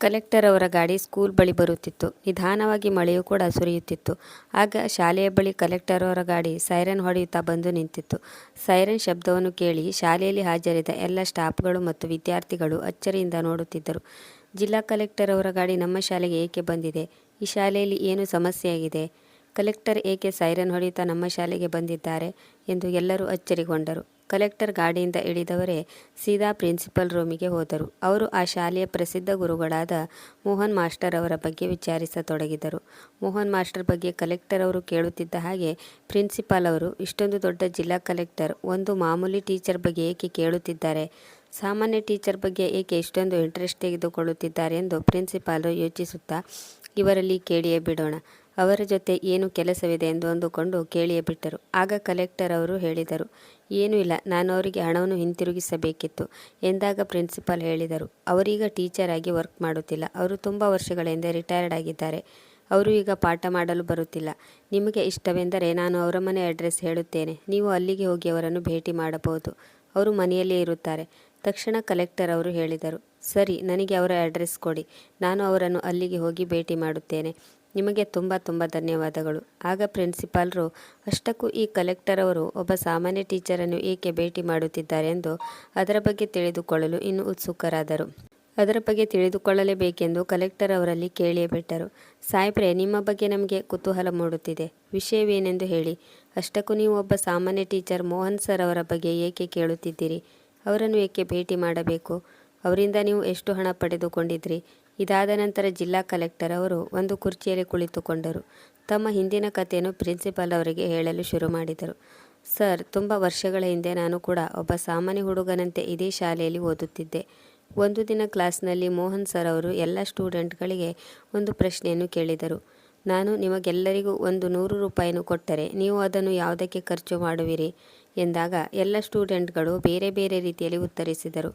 Collector ಅವರ ಗಾಡಿ school ಬಳಿ ಬರುತ್ತಿತ್ತು. ನಿಧಾನವಾಗಿ ಮಳೆಯೂ ಕೂಡ ಸುರಿಯುತ್ತಿತ್ತು. ಆಗ ಶಾಲೆಯ ಬಳಿ ಕಲೆಕ್ಟರ್ ಅವರ ಗಾಡಿ ಸೈರನ್ ಹೊಡೆಯುತ್ತಾ ಬಂದು ನಿಂತಿತ್ತು ಸೈರನ್ ಶಬ್ದವನ್ನು ಕೇಳಿ ಶಾಲೆಯಲ್ಲಿ ಹಾಜರಿದ್ದ ಎಲ್ಲ ಸ್ಟಾಫ್ಗಳು ಮತ್ತು ವಿದ್ಯಾರ್ಥಿಗಳು ಅಚ್ಚರಿಯಿಂದ ನೋಡುತ್ತಿದ್ದರು. ಜಿಲ್ಲಾ ಕಲೆಕ್ಟರ್ ಅವರ ಗಾಡಿ ನಮ್ಮ ಶಾಲೆಗೆ ಏಕೆ ಬಂದಿದೆ? ಈ ಶಾಲೆಯಲ್ಲಿ ಏನು ಸಮಸ್ಯೆಯಾಗಿದೆ? ಕಲೆಕ್ಟರ್ ಏಕೆ ಸೈರನ್ ಹೊಡೆಯುತ್ತಾ ನಮ್ಮ ಶಾಲೆಗೆ ಬಂದಿದ್ದಾರೆ? ಎಂದು ಎಲ್ಲರೂ ಅಚ್ಚರಿಗೊಂಡರು. ಕಲೆಕ್ಟರ್ ಗಾಡಿಯಿಂದ ಇಳಿದವರೇ ಸೀದಾ ಪ್ರಿನ್ಸಿಪಲ್ ರೂಮಿಗೆ ಹೋದರು. ಅವರು ಆ ಶಾಲೆಯ ಪ್ರಸಿದ್ಧ ಗುರುಗಳಾದ ಮೋಹನ್ ಮಾಸ್ಟರ್ ಅವರ ಬಗ್ಗೆ ವಿಚಾರಿಸತೊಡಗಿದರು. ಮೋಹನ್ ಮಾಸ್ಟರ್ ಬಗ್ಗೆ ಕಲೆಕ್ಟರ್ ಅವರು ಕೇಳುತ್ತಿದ್ದ ಹಾಗೆ ಪ್ರಿನ್ಸಿಪಾಲ್ ಅವರು, ಇಷ್ಟೊಂದು ದೊಡ್ಡ ಜಿಲ್ಲಾ ಕಲೆಕ್ಟರ್, ಒಂದು ಮಾಮೂಲಿ ಟೀಚರ್ ಬಗ್ಗೆ ಏಕೆ ಕೇಳುತ್ತಿದ್ದಾರೆ? ಸಾಮಾನ್ಯ ಟೀಚರ್ ಬಗ್ಗೆ ಏಕೆ ಇಷ್ಟೊಂದು ಇಂಟ್ರೆಸ್ಟ್ ತೆಗೆದುಕೊಳ್ಳುತ್ತಿದ್ದಾರೆ ಎಂದು ಪ್ರಿನ್ಸಿಪಾಲರು ಯೋಚಿಸುತ್ತಾ, ಇವರಲ್ಲಿ ಕೇಳಿಯೇ ಬಿಡೋಣ. ಅವರ ಜೊತೆ ಏನು ಕೆಲಸವಿದೆ ಎಂದು ಅಂದುಕೊಂಡು ಕೇಳಿಯೇ ಬಿಟ್ಟರು. ಆಗ ಕಲೆಕ್ಟರ್ ಅವರು ಹೇಳಿದರು, ಏನೂ ಇಲ್ಲ ನಾನು ಅವರಿಗೆ ಹಣವನ್ನು ಹಿಂತಿರುಗಿಸಬೇಕಿತ್ತು ಎಂದಾಗ ಪ್ರಿನ್ಸಿಪಾಲ್ ಹೇಳಿದರು, ಅವರೀಗ ಟೀಚರ್ ಆಗಿ ವರ್ಕ್ ಮಾಡುತ್ತಿಲ್ಲ. ಅವರು ತುಂಬ ವರ್ಷಗಳ ಹಿಂದೆ ರಿಟೈರ್ಡ್ ಆಗಿದ್ದಾರೆ. ಅವರು ಈಗ ಪಾಠ ಮಾಡಲು ಬರುತ್ತಿಲ್ಲ. ನಿಮಗೆ ಇಷ್ಟವೆಂದರೆ ನಾನು ಅವರ ಮನೆ ಅಡ್ರೆಸ್ ಹೇಳುತ್ತೇನೆ. ನೀವು ಅಲ್ಲಿಗೆ ಹೋಗಿ ಅವರನ್ನು ಭೇಟಿ ಮಾಡಬಹುದು. ಅವರು ಮನೆಯಲ್ಲೇ ಇರುತ್ತಾರೆ. ತಕ್ಷಣ ಕಲೆಕ್ಟರ್ ಅವರು ಹೇಳಿದರು, ಸರಿ ನನಗೆ ಅವರ ಅಡ್ರೆಸ್ ಕೊಡಿ. ನಾನು ಅವರನ್ನು ಅಲ್ಲಿಗೆ ಹೋಗಿ ಭೇಟಿ ಮಾಡುತ್ತೇನೆ. ನಿಮಗೆ ತುಂಬ ತುಂಬ ಧನ್ಯವಾದಗಳು. ಆಗ ಪ್ರಿನ್ಸಿಪಾಲ್ರು, ಅಷ್ಟಕ್ಕೂ ಈ ಕಲೆಕ್ಟರ್ ಅವರು ಒಬ್ಬ ಸಾಮಾನ್ಯ ಟೀಚರನ್ನು ಏಕೆ ಭೇಟಿ ಮಾಡುತ್ತಿದ್ದಾರೆ ಎಂದು ಅದರ ಬಗ್ಗೆ ತಿಳಿದುಕೊಳ್ಳಲು ಇನ್ನು ಉತ್ಸುಕರಾದರು. ಅದರ ಬಗ್ಗೆ ತಿಳಿದುಕೊಳ್ಳಲೇಬೇಕೆಂದು ಕಲೆಕ್ಟರ್ ಅವರಲ್ಲಿ ಕೇಳಿಯೇ ಬಿಟ್ಟರು. ಸಾಹೇಬ್ರೆ, ನಿಮ್ಮ ಬಗ್ಗೆ ನಮಗೆ ಕುತೂಹಲ ಮೂಡುತ್ತಿದೆ. ವಿಷಯವೇನೆಂದು ಹೇಳಿ. ಅಷ್ಟಕ್ಕೂ ನೀವು ಒಬ್ಬ ಸಾಮಾನ್ಯ ಟೀಚರ್ ಮೋಹನ್ ಸರ್ ಅವರ ಬಗ್ಗೆ ಏಕೆ ಕೇಳುತ್ತಿದ್ದೀರಿ? ಅವರನ್ನು ಏಕೆ ಭೇಟಿ ಮಾಡಬೇಕು? ಅವರಿಂದ ನೀವು ಎಷ್ಟು ಹಣ ಪಡೆದುಕೊಂಡಿದ್ರಿ? ಇದಾದ ನಂತರ ಜಿಲ್ಲಾ ಕಲೆಕ್ಟರ್ ಅವರು ಒಂದು ಕುರ್ಚಿಯಲ್ಲಿ ಕುಳಿತುಕೊಂಡರು. ತಮ್ಮ ಹಿಂದಿನ ಕಥೆಯನ್ನು ಪ್ರಿನ್ಸಿಪಾಲ್ ಅವರಿಗೆ ಹೇಳಲು ಶುರು ಮಾಡಿದರು. ಸರ್, ತುಂಬ ವರ್ಷಗಳ ಹಿಂದೆ ನಾನು ಕೂಡ ಒಬ್ಬ ಸಾಮಾನ್ಯ ಹುಡುಗನಂತೆ ಇದೇ ಶಾಲೆಯಲ್ಲಿ ಓದುತ್ತಿದ್ದೆ. ಒಂದು ದಿನ ಕ್ಲಾಸ್ನಲ್ಲಿ ಮೋಹನ್ ಸರ್ ಅವರು ಎಲ್ಲ ಸ್ಟೂಡೆಂಟ್ಗಳಿಗೆ ಒಂದು ಪ್ರಶ್ನೆಯನ್ನು ಕೇಳಿದರು. ನಾನು ನಿಮಗೆಲ್ಲರಿಗೂ ಒಂದು ನೂರು ರೂಪಾಯಿಯನ್ನು ಕೊಟ್ಟರೆ ನೀವು ಅದನ್ನು ಯಾವುದಕ್ಕೆ ಖರ್ಚು ಮಾಡುವಿರಿ? ಎಂದಾಗ ಎಲ್ಲ ಸ್ಟೂಡೆಂಟ್ಗಳು ಬೇರೆ ಬೇರೆ ರೀತಿಯಲ್ಲಿ ಉತ್ತರಿಸಿದರು.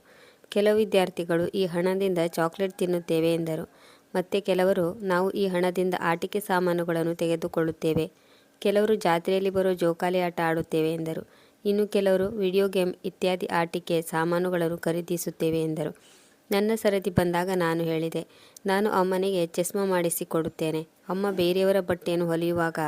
ಕೆಲವು ವಿದ್ಯಾರ್ಥಿಗಳು ಈ ಹಣದಿಂದ ಚಾಕ್ಲೇಟ್ ತಿನ್ನುತ್ತೇವೆ ಎಂದರು. ಮತ್ತೆ ಕೆಲವರು ನಾವು ಈ ಹಣದಿಂದ ಆಟಿಕೆ ಸಾಮಾನುಗಳನ್ನು ತೆಗೆದುಕೊಳ್ಳುತ್ತೇವೆ. ಕೆಲವರು ಜಾತ್ರೆಯಲ್ಲಿ ಬರೋ ಜೋಕಾಲಿ ಆಟ ಆಡುತ್ತೇವೆ ಎಂದರು. ಇನ್ನು ಕೆಲವರು ವಿಡಿಯೋ ಗೇಮ್ ಇತ್ಯಾದಿ ಆಟಿಕೆ ಸಾಮಾನುಗಳನ್ನು ಖರೀದಿಸುತ್ತೇವೆ ಎಂದರು. ನನ್ನ ಸರದಿ ಬಂದಾಗ ನಾನು ಹೇಳಿದೆ, ನಾನು ಅಮ್ಮನಿಗೆ ಚಸ್ಮಾ ಮಾಡಿಸಿಕೊಡುತ್ತೇನೆ ಅಮ್ಮ ಬೇರೆಯವರ ಬಟ್ಟೆಯನ್ನು ಹೊಲಿಯುವಾಗ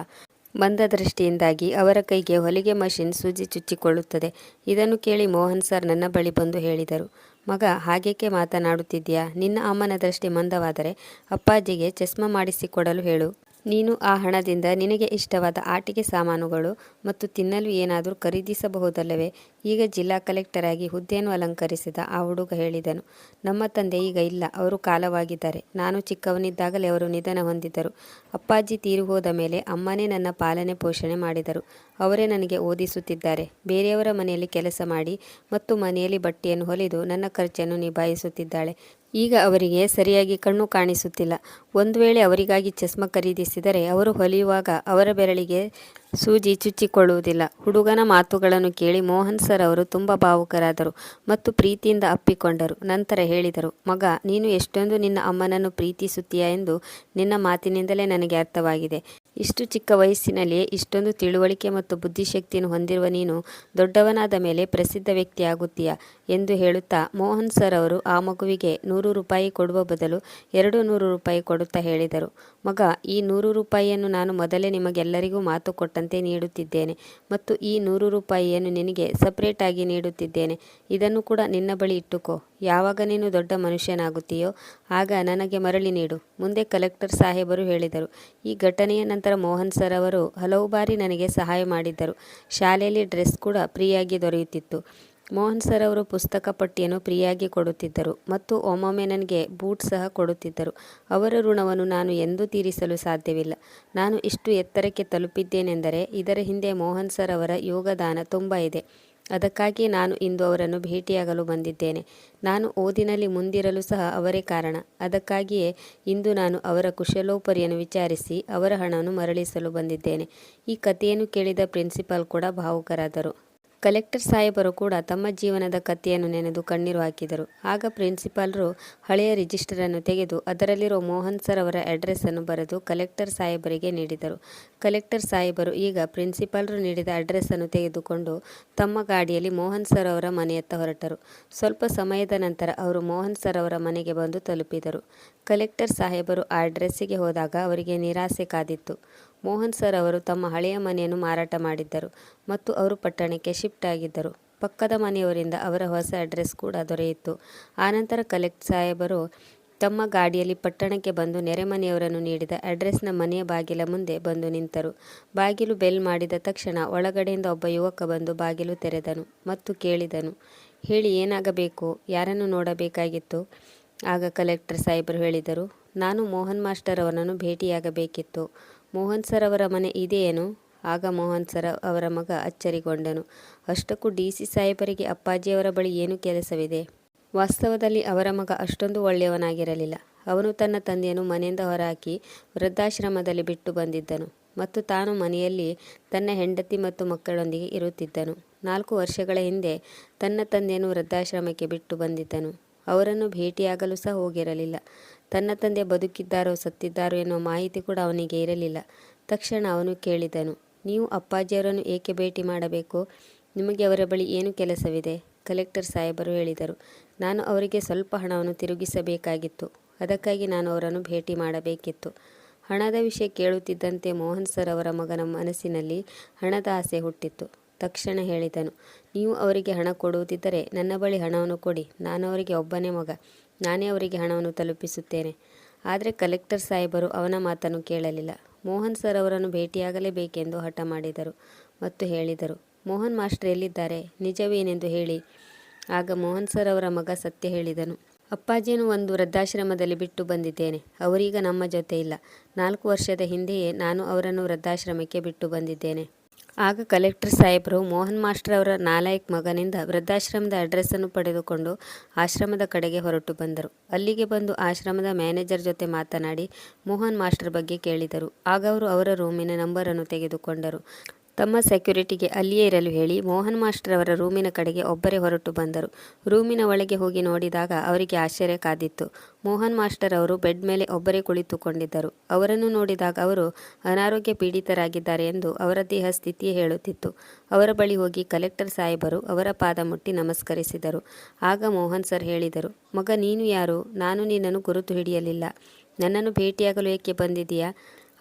ಬಂದ ದೃಷ್ಟಿಯಿಂದಾಗಿ ಅವರ ಕೈಗೆ ಹೊಲಿಗೆ ಮಷಿನ್ ಸೂಜಿ ಚುಚ್ಚಿಕೊಳ್ಳುತ್ತದೆ. ಇದನ್ನು ಕೇಳಿ ಮೋಹನ್ ಸರ್ ನನ್ನ ಬಳಿ ಬಂದು ಹೇಳಿದರು, ಮಗ ಹಾಗೇಕೆ ಮಾತನಾಡುತ್ತಿದ್ದೀಯಾ? ನಿನ್ನ ಅಮ್ಮನ ದೃಷ್ಟಿ ಮಂದವಾದರೆ ಅಪ್ಪಾಜಿಗೆ ಚಸ್ಮಾ ಮಾಡಿಸಿಕೊಡಲು ಹೇಳು. ನೀನು ಆ ಹಣದಿಂದ ನಿನಗೆ ಇಷ್ಟವಾದ ಆಟಿಕೆ ಸಾಮಾನುಗಳು ಮತ್ತು ತಿನ್ನಲು ಏನಾದರೂ ಖರೀದಿಸಬಹುದಲ್ಲವೇ? ಈಗ ಜಿಲ್ಲಾ ಕಲೆಕ್ಟರ್ ಆಗಿ ಹುದ್ದೆಯನ್ನು ಅಲಂಕರಿಸಿದ ಆ ಹುಡುಗ ಹೇಳಿದನು. ನಮ್ಮ ತಂದೆ ಈಗ ಇಲ್ಲ. ಅವರು ಕಾಲವಾಗಿದ್ದಾರೆ. ನಾನು ಚಿಕ್ಕವನಿದ್ದಾಗಲೇ ಅವರು ನಿಧನ ಹೊಂದಿದರು. ಅಪ್ಪಾಜಿ ತೀರಿಹೋದ ಮೇಲೆ ಅಮ್ಮನೇ ನನ್ನ ಪಾಲನೆ ಪೋಷಣೆ ಮಾಡಿದರು. ಅವರೇ ನನಗೆ ಓದಿಸುತ್ತಿದ್ದಾರೆ. ಬೇರೆಯವರ ಮನೆಯಲ್ಲಿ ಕೆಲಸ ಮಾಡಿ ಮತ್ತು ಮನೆಯಲ್ಲಿ ಬಟ್ಟೆಯನ್ನು ಹೊಲಿದು ನನ್ನ ಖರ್ಚನ್ನು ನಿಭಾಯಿಸುತ್ತಿದ್ದಾಳೆ. ಈಗ ಅವರಿಗೆ ಸರಿಯಾಗಿ ಕಣ್ಣು ಕಾಣಿಸುತ್ತಿಲ್ಲ. ಒಂದು ವೇಳೆ ಅವರಿಗಾಗಿ ಚಸ್ಮಾ ಖರೀದಿಸಿದರೆ ಅವರು ಹೊಲಿಯುವಾಗ ಅವರ ಬೆರಳಿಗೆ ಸೂಜಿ ಚುಚ್ಚಿಕೊಳ್ಳುವುದಿಲ್ಲ. ಹುಡುಗನ ಮಾತುಗಳನ್ನು ಕೇಳಿ ಮೋಹನ್ ಸರ್ ಅವರು ತುಂಬ ಭಾವುಕರಾದರು ಮತ್ತು ಪ್ರೀತಿಯಿಂದ ಅಪ್ಪಿಕೊಂಡರು. ನಂತರ ಹೇಳಿದರು, ಮಗ ನೀನು ಎಷ್ಟೊಂದು ನಿನ್ನ ಅಮ್ಮನನ್ನು ಪ್ರೀತಿಸುತ್ತೀಯಾ ಎಂದು ನಿನ್ನ ಮಾತಿನಿಂದಲೇ ನನಗೆ ಅರ್ಥವಾಗಿದೆ. ಇಷ್ಟು ಚಿಕ್ಕ ವಯಸ್ಸಿನಲ್ಲಿಯೇ ಇಷ್ಟೊಂದು ತಿಳುವಳಿಕೆ ಮತ್ತು ಬುದ್ಧಿಶಕ್ತಿಯನ್ನು ಹೊಂದಿರುವ ನೀನು ದೊಡ್ಡವನಾದ ಮೇಲೆ ಪ್ರಸಿದ್ಧ ವ್ಯಕ್ತಿಯಾಗುತ್ತೀಯ ಎಂದು ಹೇಳುತ್ತಾ ಮೋಹನ್ ಸರ್ ಅವರು ಆ ಮಗುವಿಗೆ ನೂರು ರೂಪಾಯಿ ಕೊಡುವ ಬದಲು ಎರಡು ನೂರು ರೂಪಾಯಿ ಕೊಡುತ್ತಾ ಹೇಳಿದರು, ಮಗ ಈ ನೂರು ರೂಪಾಯಿಯನ್ನು ನಾನು ಮೊದಲೇ ನಿಮಗೆಲ್ಲರಿಗೂ ಮಾತು ಕೊಟ್ಟಂತೆ ನೀಡುತ್ತಿದ್ದೇನೆ ಮತ್ತು ಈ ನೂರು ರೂಪಾಯಿಯನ್ನು ನಿನಗೆ ಸಪ್ರೇಟಾಗಿ ನೀಡುತ್ತಿದ್ದೇನೆ. ಇದನ್ನು ಕೂಡ ನಿನ್ನ ಬಳಿ ಇಟ್ಟುಕೋ. ಯಾವಾಗ ನೀನು ದೊಡ್ಡ ಮನುಷ್ಯನಾಗುತ್ತೀಯೋ ಆಗ ನನಗೆ ಮರಳಿ ನೀಡು. ಮುಂದೆ ಕಲೆಕ್ಟರ್ ಸಾಹೇಬರು ಹೇಳಿದರು, ಈ ಘಟನೆಯ ನಂತರ ಮೋಹನ್ ಸರ್ ಅವರು ಹಲವು ಬಾರಿ ನನಗೆ ಸಹಾಯ ಮಾಡಿದ್ದರು. ಶಾಲೆಯಲ್ಲಿ ಡ್ರೆಸ್ ಕೂಡ ಫ್ರೀಯಾಗಿ ದೊರೆಯುತ್ತಿತ್ತು. ಮೋಹನ್ ಸರ್ ಅವರು ಪುಸ್ತಕ ಪಟ್ಟಿಯನ್ನು ಫ್ರೀಯಾಗಿ ಕೊಡುತ್ತಿದ್ದರು ಮತ್ತು ಒಮ್ಮೊಮ್ಮೆ ಬೂಟ್ ಸಹ ಕೊಡುತ್ತಿದ್ದರು. ಅವರ ಋಣವನ್ನು ನಾನು ಎಂದೂ ತೀರಿಸಲು ಸಾಧ್ಯವಿಲ್ಲ. ನಾನು ಇಷ್ಟು ಎತ್ತರಕ್ಕೆ ತಲುಪಿದ್ದೇನೆಂದರೆ ಇದರ ಹಿಂದೆ ಮೋಹನ್ ಸರ್ ಅವರ ಯೋಗದಾನ ತುಂಬ ಇದೆ. ಅದಕ್ಕಾಗಿ ನಾನು ಇಂದು ಅವರನ್ನು ಭೇಟಿಯಾಗಲು ಬಂದಿದ್ದೇನೆ. ನಾನು ಓದಿನಲ್ಲಿ ಮುಂದಿರಲು ಸಹ ಅವರೇ ಕಾರಣ. ಅದಕ್ಕಾಗಿಯೇ ಇಂದು ನಾನು ಅವರ ಕುಶಲೋಪರಿಯನ್ನು ವಿಚಾರಿಸಿ ಅವರ ಹಣವನ್ನು ಮರಳಿಸಲು ಬಂದಿದ್ದೇನೆ. ಈ ಕಥೆಯನ್ನು ಕೇಳಿದ ಪ್ರಿನ್ಸಿಪಾಲ್ ಕೂಡ ಭಾವುಕರಾದರು. ಕಲೆಕ್ಟರ್ ಸಾಹೇಬರು ಕೂಡ ತಮ್ಮ ಜೀವನದ ಕಥೆಯನ್ನು ನೆನೆದು ಕಣ್ಣೀರು ಹಾಕಿದರು. ಆಗ ಪ್ರಿನ್ಸಿಪಾಲರು ಹಳೆಯ ರಿಜಿಸ್ಟರನ್ನು ತೆಗೆದು ಅದರಲ್ಲಿರೋ ಮೋಹನ್ ಸರ್ ಅವರ ಅಡ್ರೆಸ್ಸನ್ನು ಬರೆದು ಕಲೆಕ್ಟರ್ ಸಾಹೇಬರಿಗೆ ನೀಡಿದರು. ಕಲೆಕ್ಟರ್ ಸಾಹೇಬರು ಈಗ ಪ್ರಿನ್ಸಿಪಾಲರು ನೀಡಿದ ಅಡ್ರೆಸ್ಸನ್ನು ತೆಗೆದುಕೊಂಡು ತಮ್ಮ ಗಾಡಿಯಲ್ಲಿ ಮೋಹನ್ ಸರ್ ಅವರ ಮನೆಯತ್ತ ಹೊರಟರು. ಸ್ವಲ್ಪ ಸಮಯದ ನಂತರ ಅವರು ಮೋಹನ್ ಸರ್ ಅವರ ಮನೆಗೆ ಬಂದು ತಲುಪಿದರು. ಕಲೆಕ್ಟರ್ ಸಾಹೇಬರು ಆ ಅಡ್ರೆಸ್ಸಿಗೆ ಹೋದಾಗ ಅವರಿಗೆ ನಿರಾಸೆ ಕಾದಿತ್ತು. ಮೋಹನ್ ಸರ್ ಅವರು ತಮ್ಮ ಹಳೆಯ ಮನೆಯನ್ನು ಮಾರಾಟ ಮಾಡಿದ್ದರು ಮತ್ತು ಅವರು ಪಟ್ಟಣಕ್ಕೆ ಶಿಫ್ಟ್ ಆಗಿದ್ದರು. ಪಕ್ಕದ ಮನೆಯವರಿಂದ ಅವರ ಹೊಸ ಅಡ್ರೆಸ್ ಕೂಡ ದೊರೆಯಿತು. ಆನಂತರ ಕಲೆಕ್ಟ್ ಸಾಹೇಬರು ತಮ್ಮ ಗಾಡಿಯಲ್ಲಿ ಪಟ್ಟಣಕ್ಕೆ ಬಂದು ನೆರೆಮನೆಯವರನ್ನು ನೀಡಿದ ಅಡ್ರೆಸ್ನ ಮನೆಯ ಬಾಗಿಲ ಮುಂದೆ ಬಂದು ನಿಂತರು. ಬಾಗಿಲು ಬೆಲ್ ಮಾಡಿದ ತಕ್ಷಣ ಒಳಗಡೆಯಿಂದ ಒಬ್ಬ ಯುವಕ ಬಂದು ಬಾಗಿಲು ತೆರೆದನು ಮತ್ತು ಕೇಳಿದನು, ಹೇಳಿ, ಏನಾಗಬೇಕು? ಯಾರನ್ನು ನೋಡಬೇಕಾಗಿತ್ತು? ಆಗ ಕಲೆಕ್ಟರ್ ಸಾಹೇಬರು ಹೇಳಿದರು, ನಾನು ಮೋಹನ್ ಮಾಸ್ಟರ್ ಅವನನ್ನು ಭೇಟಿಯಾಗಬೇಕಿತ್ತು. ಮೋಹನ್ ಸರ್ ಅವರ ಮನೆ ಇದೆಯೇನು ಆಗ ಮೋಹನ್ ಸರ್ ಅವರ ಮಗ ಅಚ್ಚರಿಗೊಂಡನು. ಅಷ್ಟಕ್ಕೂ ಡಿ ಸಿ ಸಾಹೇಬರಿಗೆ ಅಪ್ಪಾಜಿಯವರ ಬಳಿ ಏನು ಕೆಲಸವಿದೆ? ವಾಸ್ತವದಲ್ಲಿ ಅವರ ಮಗ ಅಷ್ಟೊಂದು ಒಳ್ಳೆಯವನಾಗಿರಲಿಲ್ಲ. ಅವನು ತನ್ನ ತಂದೆಯನ್ನು ಮನೆಯಿಂದ ಹೊರಹಾಕಿ ವೃದ್ಧಾಶ್ರಮದಲ್ಲಿ ಬಿಟ್ಟು ಬಂದಿದ್ದನು ಮತ್ತು ತಾನು ಮನೆಯಲ್ಲಿ ತನ್ನ ಹೆಂಡತಿ ಮತ್ತು ಮಕ್ಕಳೊಂದಿಗೆ ಇರುತ್ತಿದ್ದನು. ನಾಲ್ಕು ವರ್ಷಗಳ ಹಿಂದೆ ತನ್ನ ತಂದೆಯನ್ನು ವೃದ್ಧಾಶ್ರಮಕ್ಕೆ ಬಿಟ್ಟು ಬಂದಿದ್ದನು. ಅವರನ್ನು ಭೇಟಿಯಾಗಲು ಸಹ ಹೋಗಿರಲಿಲ್ಲ. ತನ್ನ ತಂದೆ ಬದುಕಿದ್ದಾರೋ ಸತ್ತಿದ್ದಾರೋ ಎನ್ನುವ ಮಾಹಿತಿ ಕೂಡ ಅವನಿಗೆ ಇರಲಿಲ್ಲ. ತಕ್ಷಣ ಅವನು ಕೇಳಿದನು, ನೀವು ಅಪ್ಪಾಜಿಯವರನ್ನು ಏಕೆ ಭೇಟಿ ಮಾಡಬೇಕು? ನಿಮಗೆ ಅವರ ಬಳಿ ಏನು ಕೆಲಸವಿದೆ? ಕಲೆಕ್ಟರ್ ಸಾಹೇಬರು ಹೇಳಿದರು, ನಾನು ಅವರಿಗೆ ಸ್ವಲ್ಪ ಹಣವನ್ನು ತಿರುಗಿಸಬೇಕಾಗಿತ್ತು. ಅದಕ್ಕಾಗಿ ನಾನು ಅವರನ್ನು ಭೇಟಿ ಮಾಡಬೇಕಿತ್ತು. ಹಣದ ವಿಷಯ ಕೇಳುತ್ತಿದ್ದಂತೆ ಮೋಹನ್ ಸರ್ ಅವರ ಮಗನ ಮನಸ್ಸಿನಲ್ಲಿ ಹಣದ ಆಸೆ ಹುಟ್ಟಿತ್ತು. ತಕ್ಷಣ ಹೇಳಿದನು, ನೀವು ಅವರಿಗೆ ಹಣ ಕೊಡುವುದಿದ್ದರೆ ನನ್ನ ಬಳಿ ಹಣವನ್ನು ಕೊಡಿ. ನಾನು ಅವರಿಗೆ ಒಬ್ಬನೇ ಮಗ. ನಾನೇ ಅವರಿಗೆ ಹಣವನ್ನು ತಲುಪಿಸುತ್ತೇನೆ. ಆದರೆ ಕಲೆಕ್ಟರ್ ಸಾಹೇಬರು ಅವನ ಮಾತನ್ನು ಕೇಳಲಿಲ್ಲ. ಮೋಹನ್ ಸರ್ ಅವರನ್ನು ಭೇಟಿಯಾಗಲೇಬೇಕೆಂದು ಹಠ ಮಾಡಿದರು ಮತ್ತು ಹೇಳಿದರು, ಮೋಹನ್ ಮಾಸ್ಟರ್ ಎಲ್ಲಿದ್ದಾರೆ? ನಿಜವೇನೆಂದು ಹೇಳಿ. ಆಗ ಮೋಹನ್ ಸರ್ ಅವರ ಮಗ ಸತ್ಯ ಹೇಳಿದನು, ಅಪ್ಪಾಜಿಯನ್ನು ಒಂದು ವೃದ್ಧಾಶ್ರಮದಲ್ಲಿ ಬಿಟ್ಟು ಬಂದಿದ್ದೇನೆ. ಅವರೀಗ ನಮ್ಮ ಜೊತೆ ಇಲ್ಲ. ನಾಲ್ಕು ವರ್ಷದ ಹಿಂದೆಯೇ ನಾನು ಅವರನ್ನು ವೃದ್ಧಾಶ್ರಮಕ್ಕೆ ಬಿಟ್ಟು ಬಂದಿದ್ದೇನೆ. ಆಗ ಕಲೆಕ್ಟರ್ ಸಾಹೇಬರು ಮೋಹನ್ ಮಾಸ್ಟರ್ ಅವರ ನಾಲಾಯಕ್ ಮಗನಿಂದ ವೃದ್ಧಾಶ್ರಮದ ಅಡ್ರೆಸ್ಸನ್ನು ಪಡೆದುಕೊಂಡು ಆಶ್ರಮದ ಕಡೆಗೆ ಹೊರಟು ಬಂದರು. ಅಲ್ಲಿಗೆ ಬಂದು ಆಶ್ರಮದ ಮ್ಯಾನೇಜರ್ ಜೊತೆ ಮಾತನಾಡಿ ಮೋಹನ್ ಮಾಸ್ಟರ್ ಬಗ್ಗೆ ಕೇಳಿದರು. ಆಗ ಅವರು ಅವರ ರೂಮಿನ ನಂಬರನ್ನು ತೆಗೆದುಕೊಂಡರು. ತಮ್ಮ ಸೆಕ್ಯುರಿಟಿಗೆ ಅಲ್ಲಿಯೇ ಇರಲು ಹೇಳಿ ಮೋಹನ್ ಮಾಸ್ಟರ್ ಅವರ ರೂಮಿನ ಕಡೆಗೆ ಒಬ್ಬರೇ ಹೊರಟು ಬಂದರು. ರೂಮಿನ ಒಳಗೆ ಹೋಗಿ ನೋಡಿದಾಗ ಅವರಿಗೆ ಆಶ್ಚರ್ಯ ಕಾದಿತ್ತು. ಮೋಹನ್ ಮಾಸ್ಟರ್ ಅವರು ಬೆಡ್ ಮೇಲೆ ಒಬ್ಬರೇ ಕುಳಿತುಕೊಂಡಿದ್ದರು. ಅವರನ್ನು ನೋಡಿದಾಗ ಅವರು ಅನಾರೋಗ್ಯ ಪೀಡಿತರಾಗಿದ್ದಾರೆ ಎಂದು ಅವರ ದೇಹ ಸ್ಥಿತಿ ಹೇಳುತ್ತಿತ್ತು. ಅವರ ಬಳಿ ಹೋಗಿ ಕಲೆಕ್ಟರ್ ಸಾಹೇಬರು ಅವರ ಪಾದ ಮುಟ್ಟಿ ನಮಸ್ಕರಿಸಿದರು. ಆಗ ಮೋಹನ್ ಸರ್ ಹೇಳಿದರು, ಮಗ, ನೀನು ಯಾರು? ನಾನು ನಿನ್ನನ್ನು ಗುರುತು ಹಿಡಿಯಲಿಲ್ಲ. ನನ್ನನ್ನು ಭೇಟಿಯಾಗಲು ಏಕೆ ಬಂದಿದೆಯಾ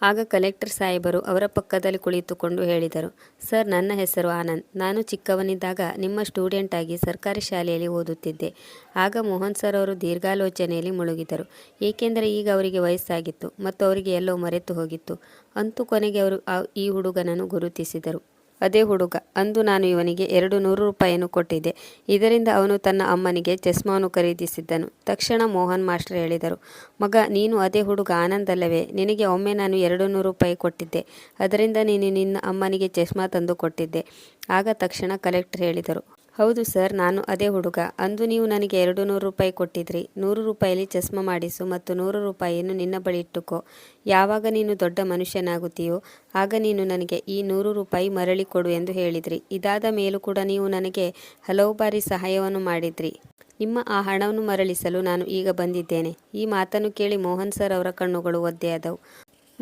ಆಗ ಕಲೆಕ್ಟರ್ ಸಾಹೇಬರು ಅವರ ಪಕ್ಕದಲ್ಲಿ ಕುಳಿತುಕೊಂಡು ಹೇಳಿದರು, ಸರ್, ನನ್ನ ಹೆಸರು ಆನಂದ್. ನಾನು ಚಿಕ್ಕವನಿದ್ದಾಗ ನಿಮ್ಮ ಸ್ಟೂಡೆಂಟ್ ಆಗಿ ಸರ್ಕಾರಿ ಶಾಲೆಯಲ್ಲಿ ಓದುತ್ತಿದ್ದೆ. ಆಗ ಮೋಹನ್ ಸರ್ ಅವರು ದೀರ್ಘಾಲೋಚನೆಯಲ್ಲಿ ಮುಳುಗಿದರು. ಏಕೆಂದರೆ ಈಗ ಅವರಿಗೆ ವಯಸ್ಸಾಗಿತ್ತು ಮತ್ತು ಅವರಿಗೆ ಎಲ್ಲೋ ಮರೆತು ಹೋಗಿತ್ತು ಅಂತೂ ಕೊನೆಗೆ ಅವರು ಈ ಹುಡುಗನನ್ನು ಗುರುತಿಸಿದರು. ಅದೇ ಹುಡುಗ. ಅಂದು ನಾನು ಇವನಿಗೆ ಎರಡು ನೂರು ರೂಪಾಯಿಯನ್ನು ಕೊಟ್ಟಿದ್ದೆ. ಇದರಿಂದ ಅವನು ತನ್ನ ಅಮ್ಮನಿಗೆ ಚಸ್ಮಾವನ್ನು ಖರೀದಿಸಿದ್ದನು. ತಕ್ಷಣ ಮೋಹನ್ ಮಾಸ್ಟರ್ ಹೇಳಿದರು, ಮಗ, ನೀನು ಅದೇ ಹುಡುಗ ಆನಂದಲ್ಲವೇ? ನಿನಗೆ ಒಮ್ಮೆ ನಾನು ಎರಡು ನೂರು ರೂಪಾಯಿ ಕೊಟ್ಟಿದ್ದೆ. ಅದರಿಂದ ನೀನು ನಿನ್ನ ಅಮ್ಮನಿಗೆ ಚಸ್ಮಾ ತಂದು ಕೊಟ್ಟಿದ್ದೆ. ಆಗ ತಕ್ಷಣ ಕಲೆಕ್ಟರ್ ಹೇಳಿದರು ಹೌದು ಸರ್, ನಾನು ಅದೇ ಹುಡುಗ. ಅಂದು ನೀವು ನನಗೆ ಎರಡು ನೂರು ರೂಪಾಯಿ ಕೊಟ್ಟಿದ್ರಿ. ನೂರು ರೂಪಾಯಿಯಲ್ಲಿ ಚಸ್ಮ ಮಾಡಿಸು ಮತ್ತು ನೂರು ರೂಪಾಯಿಯನ್ನು ನಿನ್ನ ಬಳಿ ಇಟ್ಟುಕೋ. ಯಾವಾಗ ನೀನು ದೊಡ್ಡ ಮನುಷ್ಯನಾಗುತ್ತೀಯೋ, ಆಗ ನೀನು ನನಗೆ ಈ ನೂರು ರೂಪಾಯಿ ಮರಳಿ ಕೊಡು ಎಂದು ಹೇಳಿದ್ರಿ. ಇದಾದ ಮೇಲೂ ಕೂಡ ನೀವು ನನಗೆ ಹಲವು ಬಾರಿ ಸಹಾಯವನ್ನು ಮಾಡಿದ್ರಿ. ನಿಮ್ಮ ಆ ಹಣವನ್ನು ಮರಳಿಸಲು ನಾನು ಈಗ ಬಂದಿದ್ದೇನೆ. ಈ ಮಾತನ್ನು ಕೇಳಿ ಮೋಹನ್ ಸರ್ ಅವರ ಕಣ್ಣುಗಳು ಒದ್ದೆಯಾದವು.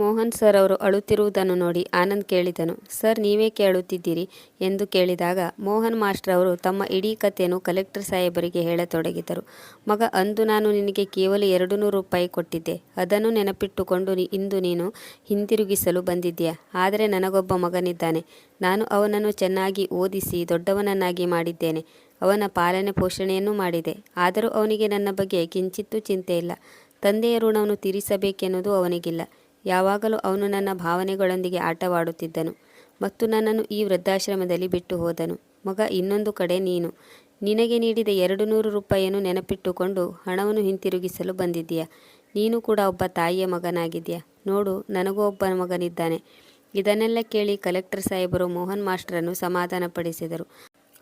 ಮೋಹನ್ ಸರ್ ಅವರು ಅಳುತ್ತಿರುವುದನ್ನು ನೋಡಿ ಆನಂದ್ ಕೇಳಿದನು. ಸರ್, ನೀವೇ ಕೇಳುತ್ತಿದ್ದೀರಿ ಎಂದು ಕೇಳಿದಾಗ ಮೋಹನ್ ಮಾಸ್ಟರ್ ಅವರು ತಮ್ಮ ಇಡೀ ಕಥೆಯನ್ನು ಕಲೆಕ್ಟರ್ ಸಾಹೇಬರಿಗೆ ಹೇಳತೊಡಗಿದರು. ಮಗ, ಅಂದು ನಾನು ನಿನಗೆ ಕೇವಲ ಎರಡು ನೂರು ರೂಪಾಯಿ ಕೊಟ್ಟಿದ್ದೆ. ಅದನ್ನು ನೆನಪಿಟ್ಟುಕೊಂಡು ಇಂದು ನೀನು ಹಿಂದಿರುಗಿಸಲು ಬಂದಿದ್ದೀಯಾ? ಆದರೆ ನನಗೊಬ್ಬ ಮಗನಿದ್ದಾನೆ. ನಾನು ಅವನನ್ನು ಚೆನ್ನಾಗಿ ಓದಿಸಿ ದೊಡ್ಡವನನ್ನಾಗಿ ಮಾಡಿದ್ದೇನೆ. ಅವನ ಪಾಲನೆ ಪೋಷಣೆಯನ್ನು ಮಾಡಿದೆ. ಆದರೂ ಅವನಿಗೆ ನನ್ನ ಬಗ್ಗೆ ಕಿಂಚಿತ್ತೂ ಚಿಂತೆ ಇಲ್ಲ ತಂದೆಯ ಋಣವನ್ನು ತೀರಿಸಬೇಕೆನ್ನುವುದು ಅವನಿಗಿಲ್ಲ. ಯಾವಾಗಲೂ ಅವನು ನನ್ನ ಭಾವನೆಗಳೊಂದಿಗೆ ಆಟವಾಡುತ್ತಿದ್ದನು ಮತ್ತು ನನ್ನನ್ನು ಈ ವೃದ್ಧಾಶ್ರಮದಲ್ಲಿ ಬಿಟ್ಟು ಹೋದನು. ಮಗ, ಇನ್ನೊಂದು ಕಡೆ ನೀನು. ನಿನಗೆ ನೀಡಿದ ಎರಡು ನೂರು ರೂಪಾಯಿಯನ್ನು ನೆನಪಿಟ್ಟುಕೊಂಡು ಹಣವನ್ನು ಹಿಂತಿರುಗಿಸಲು ಬಂದಿದ್ದೀಯಾ? ನೀನು ಕೂಡ ಒಬ್ಬ ತಾಯಿಯ ಮಗನಾಗಿದ್ದೀಯಾ? ನೋಡು, ನನಗೂ ಒಬ್ಬ ಮಗನಿದ್ದಾನೆ. ಇದನ್ನೆಲ್ಲ ಕೇಳಿ ಕಲೆಕ್ಟರ್ ಸಾಹೇಬರು ಮೋಹನ್ ಮಾಸ್ಟರನ್ನು ಸಮಾಧಾನಪಡಿಸಿದರು.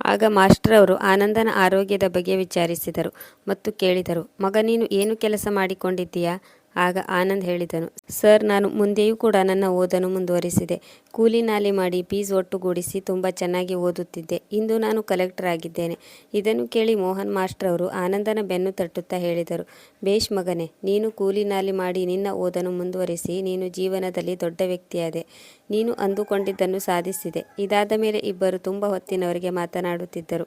ಆಗ ಮಾಸ್ಟರ್ ಅವರು ಆನಂದನ ಆರೋಗ್ಯದ ಬಗ್ಗೆ ವಿಚಾರಿಸಿದರು ಮತ್ತು ಕೇಳಿದರು, ಮಗ, ನೀನು ಏನು ಕೆಲಸ ಮಾಡಿಕೊಂಡಿದ್ದೀಯಾ? ಆಗ ಆನಂದ್ ಹೇಳಿದನು, ಸರ್, ನಾನು ಮುಂದೆಯೂ ಕೂಡ ನನ್ನ ಓದನ್ನು ಮುಂದುವರಿಸಿದೆ. ಕೂಲಿ ನಾಲಿ ಮಾಡಿ ಫೀಸ್ ಒಟ್ಟುಗೂಡಿಸಿ ತುಂಬ ಚೆನ್ನಾಗಿ ಓದುತ್ತಿದ್ದೆ. ಇಂದು ನಾನು ಕಲೆಕ್ಟರ್ ಆಗಿದ್ದೇನೆ. ಇದನ್ನು ಕೇಳಿ ಮೋಹನ್ ಮಾಸ್ಟರ್ ಅವರು ಆನಂದನ ಬೆನ್ನು ತಟ್ಟುತ್ತಾ ಹೇಳಿದರು ಭೇಷ್ ಮಗನೇ, ನೀನು ಕೂಲಿ ನಾಲಿ ಮಾಡಿ ನಿನ್ನ ಓದನ್ನು ಮುಂದುವರಿಸಿ, ನೀನು ಜೀವನದಲ್ಲಿ ದೊಡ್ಡ ವ್ಯಕ್ತಿಯಾದೆ. ನೀನು ಅಂದುಕೊಂಡಿದ್ದನ್ನು ಸಾಧಿಸಿದೆ. ಇದಾದ ಮೇಲೆ ಇಬ್ಬರು ತುಂಬ ಹೊತ್ತಿನವರಿಗೆ ಮಾತನಾಡುತ್ತಿದ್ದರು.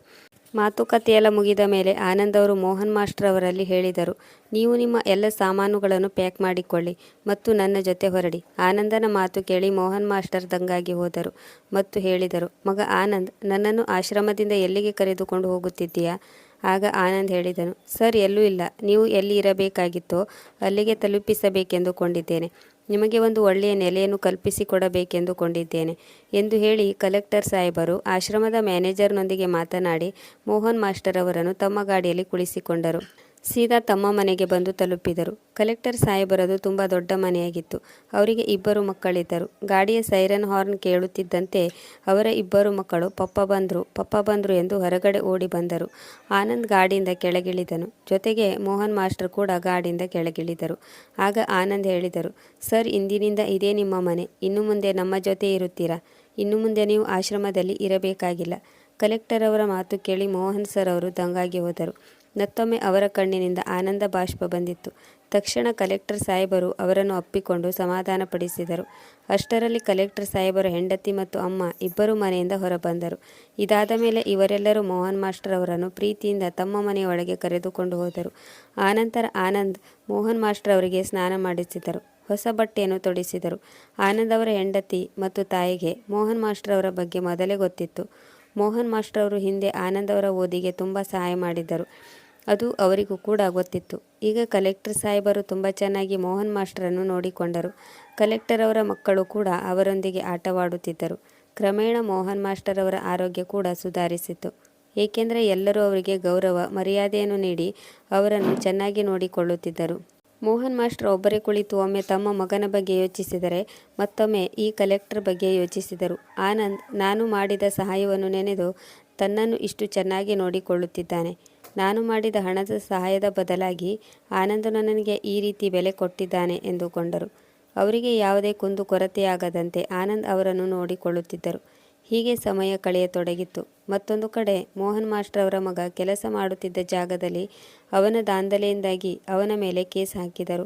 ಮಾತುಕತೆಯೆಲ್ಲ ಮುಗಿದ ಮೇಲೆ ಆನಂದ್ ಅವರು ಮೋಹನ್ ಮಾಸ್ಟರ್ ಅವರಲ್ಲಿ ಹೇಳಿದರು, ನೀವು ನಿಮ್ಮ ಎಲ್ಲ ಸಾಮಾನುಗಳನ್ನು ಪ್ಯಾಕ್ ಮಾಡಿಕೊಳ್ಳಿ ಮತ್ತು ನನ್ನ ಜೊತೆ ಹೊರಡಿ ಆನಂದನ ಮಾತು ಕೇಳಿ ಮೋಹನ್ ಮಾಸ್ಟರ್ ದಂಗಾಗಿ ಹೋದರು ಮತ್ತು ಹೇಳಿದರು, ಮಗ ಆನಂದ್, ನನ್ನನ್ನು ಆಶ್ರಮದಿಂದ ಎಲ್ಲಿಗೆ ಕರೆದುಕೊಂಡು ಹೋಗುತ್ತಿದ್ದೀಯಾ ಆಗ ಆನಂದ್ ಹೇಳಿದನು, ಸರ್, ಎಲ್ಲೂ ಇಲ್ಲ. ನೀವು ಎಲ್ಲಿ ಇರಬೇಕಾಗಿತ್ತೋ ಅಲ್ಲಿಗೆ ತಲುಪಿಸಬೇಕೆಂದುಕೊಂಡಿದ್ದೇನೆ. ನಿಮಗೆ ಒಂದು ಒಳ್ಳೆಯ ನೆಲೆಯನ್ನು ಕಲ್ಪಿಸಿಕೊಡಬೇಕೆಂದುಕೊಂಡಿದ್ದೇನೆ ಎಂದು ಹೇಳಿ ಕಲೆಕ್ಟರ್ ಸಾಹೇಬರು ಆಶ್ರಮದ ಮ್ಯಾನೇಜರ್ನೊಂದಿಗೆ ಮಾತನಾಡಿ ಮೋಹನ್ ಮಾಸ್ಟರ್ ಅವರನ್ನು ತಮ್ಮ ಗಾಡಿಯಲ್ಲಿ ಕುಳಿಸಿಕೊಂಡರು. ಸೀದಾ ತಮ್ಮ ಮನೆಗೆ ಬಂದು ತಲುಪಿದರು. ಕಲೆಕ್ಟರ್ ಸಾಹೇಬರದು ತುಂಬ ದೊಡ್ಡ ಮನೆಯಾಗಿತ್ತು. ಅವರಿಗೆ ಇಬ್ಬರು ಮಕ್ಕಳಿದ್ದರು. ಗಾಡಿಯ ಸೈರನ್ ಹಾರ್ನ್ ಕೇಳುತ್ತಿದ್ದಂತೆ ಅವರ ಇಬ್ಬರು ಮಕ್ಕಳು, ಪಪ್ಪ ಬಂದರು ಪಪ್ಪ ಬಂದರು ಎಂದು ಹೊರಗಡೆ ಓಡಿ ಬಂದರು. ಆನಂದ್ ಗಾಡಿಯಿಂದ ಕೆಳಗಿಳಿದನು. ಜೊತೆಗೆ ಮೋಹನ್ ಮಾಸ್ಟರ್ ಕೂಡ ಗಾಡಿಯಿಂದ ಕೆಳಗಿಳಿದರು. ಆಗ ಆನಂದ್ ಹೇಳಿದರು, ಸರ್, ಇಂದಿನಿಂದ ಇದೇ ನಿಮ್ಮ ಮನೆ. ಇನ್ನು ಮುಂದೆ ನಮ್ಮ ಜೊತೆ ಇರುತ್ತೀರಾ? ಇನ್ನು ಮುಂದೆ ನೀವು ಆಶ್ರಮದಲ್ಲಿ ಇರಬೇಕಾಗಿಲ್ಲ ಕಲೆಕ್ಟರ್ ಅವರ ಮಾತು ಕೇಳಿ ಮೋಹನ್ ಸರ್ ಅವರು ದಂಗಾಗಿ ಹೋದರು. ಮತ್ತೊಮ್ಮೆ ಅವರ ಕಣ್ಣಿನಿಂದ ಆನಂದ ಬಾಷ್ಪ ಬಂದಿತ್ತು. ತಕ್ಷಣ ಕಲೆಕ್ಟರ್ ಸಾಹೇಬರು ಅವರನ್ನು ಅಪ್ಪಿಕೊಂಡು ಸಮಾಧಾನಪಡಿಸಿದರು. ಅಷ್ಟರಲ್ಲಿ ಕಲೆಕ್ಟರ್ ಸಾಹೇಬರು ಹೆಂಡತಿ ಮತ್ತು ಅಮ್ಮ ಇಬ್ಬರು ಮನೆಯಿಂದ ಹೊರಬಂದರು. ಇದಾದ ಮೇಲೆ ಇವರೆಲ್ಲರೂ ಮೋಹನ್ ಮಾಸ್ಟರ್ ಅವರನ್ನು ಪ್ರೀತಿಯಿಂದ ತಮ್ಮ ಮನೆಯೊಳಗೆ ಕರೆದುಕೊಂಡು ಹೋದರು. ಆನಂತರ ಆನಂದ್ ಮೋಹನ್ ಮಾಸ್ಟರ್ ಅವರಿಗೆ ಸ್ನಾನ ಮಾಡಿಸಿದರು. ಹೊಸ ಬಟ್ಟೆಯನ್ನು ತೊಡಿಸಿದರು. ಆನಂದ್ ಅವರ ಹೆಂಡತಿ ಮತ್ತು ತಾಯಿಗೆ ಮೋಹನ್ ಮಾಸ್ಟರ್ ಅವರ ಬಗ್ಗೆ ಮೊದಲೇ ಗೊತ್ತಿತ್ತು. ಮೋಹನ್ ಮಾಸ್ಟರ್ ಅವರು ಹಿಂದೆ ಆನಂದ್ ಅವರ ಓದಿಗೆ ತುಂಬ ಸಹಾಯ ಮಾಡಿದ್ದರು. ಅದು ಅವರಿಗೂ ಕೂಡ ಗೊತ್ತಿತ್ತು. ಈಗ ಕಲೆಕ್ಟರ್ ಸಾಹೇಬರು ತುಂಬ ಚೆನ್ನಾಗಿ ಮೋಹನ್ ಮಾಸ್ಟರನ್ನು ನೋಡಿಕೊಂಡರು. ಕಲೆಕ್ಟರ್ ಅವರ ಮಕ್ಕಳು ಕೂಡ ಅವರೊಂದಿಗೆ ಆಟವಾಡುತ್ತಿದ್ದರು. ಕ್ರಮೇಣ ಮೋಹನ್ ಮಾಸ್ಟರ್ ಅವರ ಆರೋಗ್ಯ ಕೂಡ ಸುಧಾರಿಸಿತು ಏಕೆಂದರೆ ಎಲ್ಲರೂ ಅವರಿಗೆ ಗೌರವ, ಮರ್ಯಾದೆಯನ್ನು ನೀಡಿ ಅವರನ್ನು ಚೆನ್ನಾಗಿ ನೋಡಿಕೊಳ್ಳುತ್ತಿದ್ದರು. ಮೋಹನ್ ಮಾಸ್ಟರ್ ಒಬ್ಬರೇ ಕುಳಿತು ಒಮ್ಮೆ ತಮ್ಮ ಮಗನ ಬಗ್ಗೆ ಯೋಚಿಸಿದರೆ ಮತ್ತೊಮ್ಮೆ ಈ ಕಲೆಕ್ಟರ್ ಬಗ್ಗೆ ಯೋಚಿಸಿದರು. ಆನಂದ್, ನಾನು ಮಾಡಿದ ಸಹಾಯವನ್ನು ನೆನೆದು ತನ್ನನ್ನು ಇಷ್ಟು ಚೆನ್ನಾಗಿ ನೋಡಿಕೊಳ್ಳುತ್ತಿದ್ದಾನೆ. ನಾನು ಮಾಡಿದ ಹಣದ ಸಹಾಯದ ಬದಲಾಗಿ ಆನಂದನು ನನಗೆ ಈ ರೀತಿ ಬೆಲೆ ಕೊಟ್ಟಿದ್ದಾನೆ ಎಂದುಕೊಂಡರು. ಅವರಿಗೆ ಯಾವುದೇ ಕುಂದು ಕೊರತೆಯಾಗದಂತೆ ಆನಂದ್ ಅವರನ್ನು ನೋಡಿಕೊಳ್ಳುತ್ತಿದ್ದರು. ಹೀಗೆ ಸಮಯ ಕಳೆಯತೊಡಗಿತ್ತು. ಮತ್ತೊಂದು ಕಡೆ ಮೋಹನ್ ಮಾಸ್ಟರ್ ಅವರ ಮಗ ಕೆಲಸ ಮಾಡುತ್ತಿದ್ದ ಜಾಗದಲ್ಲಿ ಅವನ ದಾಂಧಲೆಯಿಂದಾಗಿ ಅವನ ಮೇಲೆ ಕೇಸ್ ಹಾಕಿದರು.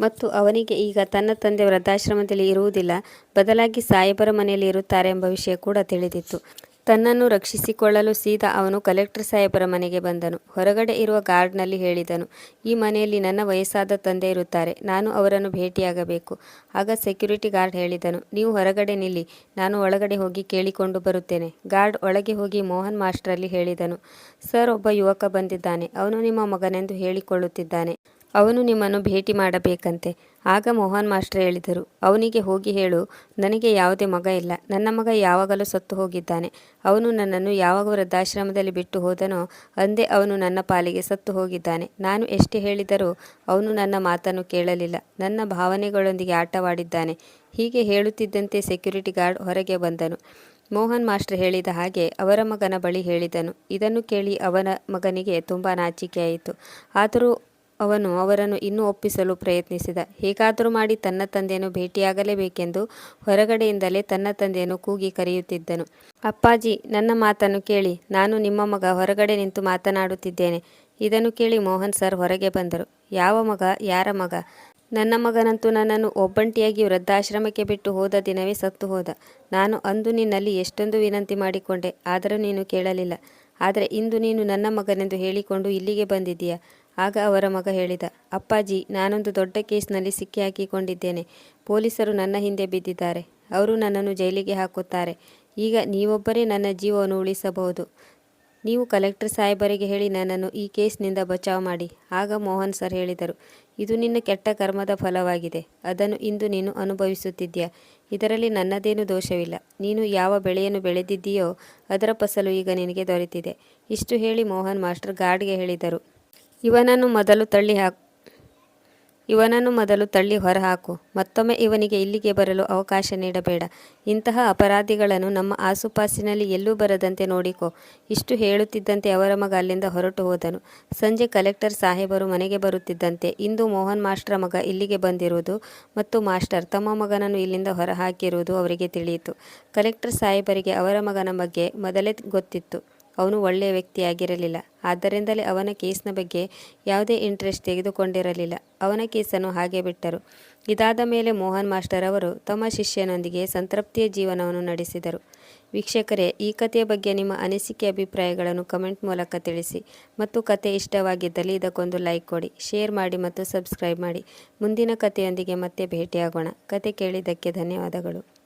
ಮತ್ತು ಅವನಿಗೆ ಈಗ ತನ್ನ ತಂದೆ ವೃದ್ಧಾಶ್ರಮದಲ್ಲಿ ಇರುವುದಿಲ್ಲ, ಬದಲಾಗಿ ಸಾಹೇಬರ ಮನೆಯಲ್ಲಿ ಇರುತ್ತಾರೆ ಎಂಬ ವಿಷಯ ಕೂಡ ತಿಳಿದಿತ್ತು. ತನ್ನನ್ನು ರಕ್ಷಿಸಿಕೊಳ್ಳಲು ಸೀದಾ ಅವನು ಕಲೆಕ್ಟರ್ ಸಾಹೇಬರ ಮನೆಗೆ ಬಂದನು. ಹೊರಗಡೆ ಇರುವ ಗಾರ್ಡ್ನಲ್ಲಿ ಹೇಳಿದನು, ಈ ಮನೆಯಲ್ಲಿ ನನ್ನ ವಯಸ್ಸಾದ ತಂದೆ ಇರುತ್ತಾರೆ, ನಾನು ಅವರನ್ನು ಭೇಟಿಯಾಗಬೇಕು. ಆಗ ಸೆಕ್ಯೂರಿಟಿ ಗಾರ್ಡ್ ಹೇಳಿದನು, ನೀವು ಹೊರಗಡೆ ನಿಲ್ಲಿ, ನಾನು ಒಳಗಡೆ ಹೋಗಿ ಕೇಳಿಕೊಂಡು ಬರುತ್ತೇನೆ. ಗಾರ್ಡ್ ಒಳಗೆ ಹೋಗಿ ಮೋಹನ್ ಮಾಸ್ಟ್ರಲ್ಲಿ ಹೇಳಿದನು, ಸರ್, ಒಬ್ಬ ಯುವಕ ಬಂದಿದ್ದಾನೆ, ಅವನು ನಿಮ್ಮ ಮಗನೆಂದು ಹೇಳಿಕೊಳ್ಳುತ್ತಿದ್ದಾನೆ. ಅವನು ನಿಮ್ಮನ್ನು ಭೇಟಿ ಮಾಡಬೇಕಂತೆ. ಆಗ ಮೋಹನ್ ಮಾಸ್ಟರ್ ಹೇಳಿದರು, ಅವನಿಗೆ ಹೋಗಿ ಹೇಳು, ನನಗೆ ಯಾವುದೇ ಮಗ ಇಲ್ಲ, ನನ್ನ ಮಗ ಯಾವಾಗಲೂ ಸತ್ತು ಹೋಗಿದ್ದಾನೆ. ಅವನು ನನ್ನನ್ನು ಯಾವಾಗ ವೃದ್ಧಾಶ್ರಮದಲ್ಲಿ ಬಿಟ್ಟು ಹೋದನೋ, ಅಂದೇ ಅವನು ನನ್ನ ಪಾಲಿಗೆ ಸತ್ತು ಹೋಗಿದ್ದಾನೆ. ನಾನು ಎಷ್ಟು ಹೇಳಿದರೂ ಅವನು ನನ್ನ ಮಾತನ್ನು ಕೇಳಲಿಲ್ಲ, ನನ್ನ ಭಾವನೆಗಳೊಂದಿಗೆ ಆಟವಾಡಿದ್ದಾನೆ. ಹೀಗೆ ಹೇಳುತ್ತಿದ್ದಂತೆ ಸೆಕ್ಯೂರಿಟಿ ಗಾರ್ಡ್ ಹೊರಗೆ ಬಂದನು. ಮೋಹನ್ ಮಾಸ್ಟರ್ ಹೇಳಿದ ಹಾಗೆ ಅವರ ಮಗನ ಬಳಿ ಹೇಳಿದನು. ಇದನ್ನು ಕೇಳಿ ಅವನ ಮಗನಿಗೆ ತುಂಬ ನಾಚಿಕೆಯಾಯಿತು. ಆದರೂ ಅವನು ಅವರನ್ನು ಇನ್ನೂ ಒಪ್ಪಿಸಲು ಪ್ರಯತ್ನಿಸಿದ. ಹೇಗಾದರೂ ಮಾಡಿ ತನ್ನ ತಂದೆಯನ್ನು ಭೇಟಿಯಾಗಲೇಬೇಕೆಂದು ಹೊರಗಡೆಯಿಂದಲೇ ತನ್ನ ತಂದೆಯನ್ನು ಕೂಗಿ ಕರೆಯುತ್ತಿದ್ದನು. ಅಪ್ಪಾಜಿ, ನನ್ನ ಮಾತನ್ನು ಕೇಳಿ, ನಾನು ನಿಮ್ಮ ಮಗ ಹೊರಗಡೆ ನಿಂತು ಮಾತನಾಡುತ್ತಿದ್ದೇನೆ. ಇದನ್ನು ಕೇಳಿ ಮೋಹನ್ ಸರ್ ಹೊರಗೆ ಬಂದರು. ಯಾವ ಮಗ? ಯಾರ ಮಗ? ನನ್ನ ಮಗನಂತೂ ನನ್ನನ್ನು ಒಬ್ಬಂಟಿಯಾಗಿ ವೃದ್ಧಾಶ್ರಮಕ್ಕೆ ಬಿಟ್ಟು ಹೋದ ದಿನವೇ ಸತ್ತು ಹೋದ. ನಾನು ಅಂದು ನಿನ್ನಲ್ಲಿ ಎಷ್ಟೊಂದು ವಿನಂತಿ ಮಾಡಿಕೊಂಡೆ, ಆದರೂ ನೀನು ಕೇಳಲಿಲ್ಲ. ಆದರೆ ಇಂದು ನೀನು ನನ್ನ ಮಗನೆಂದು ಹೇಳಿಕೊಂಡು ಇಲ್ಲಿಗೆ ಬಂದಿದ್ದೀಯಾ? ಆಗ ಅವರ ಮಗ ಹೇಳಿದ, ಅಪ್ಪಾಜಿ, ನಾನೊಂದು ದೊಡ್ಡ ಕೇಸ್ನಲ್ಲಿ ಸಿಕ್ಕಿ ಹಾಕಿಕೊಂಡಿದ್ದೇನೆ. ಪೊಲೀಸರು ನನ್ನ ಹಿಂದೆ ಬಿದ್ದಿದ್ದಾರೆ. ಅವರು ನನ್ನನ್ನು ಜೈಲಿಗೆ ಹಾಕುತ್ತಾರೆ. ಈಗ ನೀವೊಬ್ಬರೇ ನನ್ನ ಜೀವವನ್ನು ಉಳಿಸಬಹುದು. ನೀವು ಕಲೆಕ್ಟರ್ ಸಾಹೇಬರಿಗೆ ಹೇಳಿ ನನ್ನನ್ನು ಈ ಕೇಸ್ನಿಂದ ಬಚಾವ್ ಮಾಡಿ. ಆಗ ಮೋಹನ್ ಸರ್ ಹೇಳಿದರು, ಇದು ನಿನ್ನ ಕೆಟ್ಟ ಕರ್ಮದ ಫಲವಾಗಿದೆ. ಅದನ್ನು ಇಂದು ನೀನು ಅನುಭವಿಸುತ್ತಿದ್ದೀಯ? ಇದರಲ್ಲಿ ನನ್ನದೇನು ದೋಷವಿಲ್ಲ. ನೀನು ಯಾವ ಬೆಳೆಯನ್ನು ಬೆಳೆದಿದ್ದೀಯೋ ಅದರ ಫಸಲು ಈಗ ನಿನಗೆ ದೊರೆತಿದೆ. ಇಷ್ಟು ಹೇಳಿ ಮೋಹನ್ ಮಾಸ್ಟರ್ ಗಾರ್ಡ್ಗೆ ಹೇಳಿದರು. ಇವನನ್ನು ಮೊದಲು ತಳ್ಳಿ ಹಾಕು. ಇವನನ್ನು ಮೊದಲು ತಳ್ಳಿ ಹೊರಹಾಕು. ಮತ್ತೊಮ್ಮೆ ಇವನಿಗೆ ಇಲ್ಲಿಗೆ ಬರಲು ಅವಕಾಶ ನೀಡಬೇಡ. ಇಂತಹ ಅಪರಾಧಿಗಳನ್ನು ನಮ್ಮ ಆಸುಪಾಸಿನಲ್ಲಿ ಎಲ್ಲೂ ಬರದಂತೆ ನೋಡಿಕೋ. ಇಷ್ಟು ಹೇಳುತ್ತಿದ್ದಂತೆ ಅವರ ಮಗ ಅಲ್ಲಿಂದ ಹೊರಟು ಹೋದನು. ಸಂಜೆ ಕಲೆಕ್ಟರ್ ಸಾಹೇಬರು ಮನೆಗೆ ಬರುತ್ತಿದ್ದಂತೆ ಇಂದು ಮೋಹನ್ ಮಾಸ್ಟರ್ ಮಗ ಇಲ್ಲಿಗೆ ಬಂದಿರುವುದು ಮತ್ತು ಮಾಸ್ಟರ್ ತಮ್ಮ ಮಗನನ್ನು ಇಲ್ಲಿಂದ ಹೊರಹಾಕಿರುವುದು ಅವರಿಗೆ ತಿಳಿಯಿತು. ಕಲೆಕ್ಟರ್ ಸಾಹೇಬರಿಗೆ ಅವರ ಮಗನ ಬಗ್ಗೆ ಮೊದಲೇ ಗೊತ್ತಿತ್ತು. ಅವನು ಒಳ್ಳೆಯ ವ್ಯಕ್ತಿಯಾಗಿರಲಿಲ್ಲ. ಆದ್ದರಿಂದಲೇ ಅವನ ಕೇಸ್ನ ಬಗ್ಗೆ ಯಾವುದೇ ಇಂಟ್ರೆಸ್ಟ್ ತೆಗೆದುಕೊಂಡಿರಲಿಲ್ಲ. ಅವನ ಕೇಸನ್ನು ಹಾಗೆ ಬಿಟ್ಟರು. ಇದಾದ ಮೇಲೆ ಮೋಹನ್ ಮಾಸ್ಟರ್ ಅವರು ತಮ್ಮ ಶಿಷ್ಯನೊಂದಿಗೆ ಸಂತೃಪ್ತಿಯ ಜೀವನವನ್ನು ನಡೆಸಿದರು. ವೀಕ್ಷಕರೇ, ಈ ಕಥೆಯ ಬಗ್ಗೆ ನಿಮ್ಮ ಅನಿಸಿಕೆ ಅಭಿಪ್ರಾಯಗಳನ್ನು ಕಮೆಂಟ್ ಮೂಲಕ ತಿಳಿಸಿ ಮತ್ತು ಕತೆ ಇಷ್ಟವಾಗಿದ್ದಲ್ಲಿ ಇದಕ್ಕೊಂದು ಲೈಕ್ ಕೊಡಿ, ಶೇರ್ ಮಾಡಿ ಮತ್ತು ಸಬ್ಸ್ಕ್ರೈಬ್ ಮಾಡಿ. ಮುಂದಿನ ಕಥೆಯೊಂದಿಗೆ ಮತ್ತೆ ಭೇಟಿಯಾಗೋಣ. ಕತೆ ಕೇಳಿದ್ದಕ್ಕೆ ಧನ್ಯವಾದಗಳು.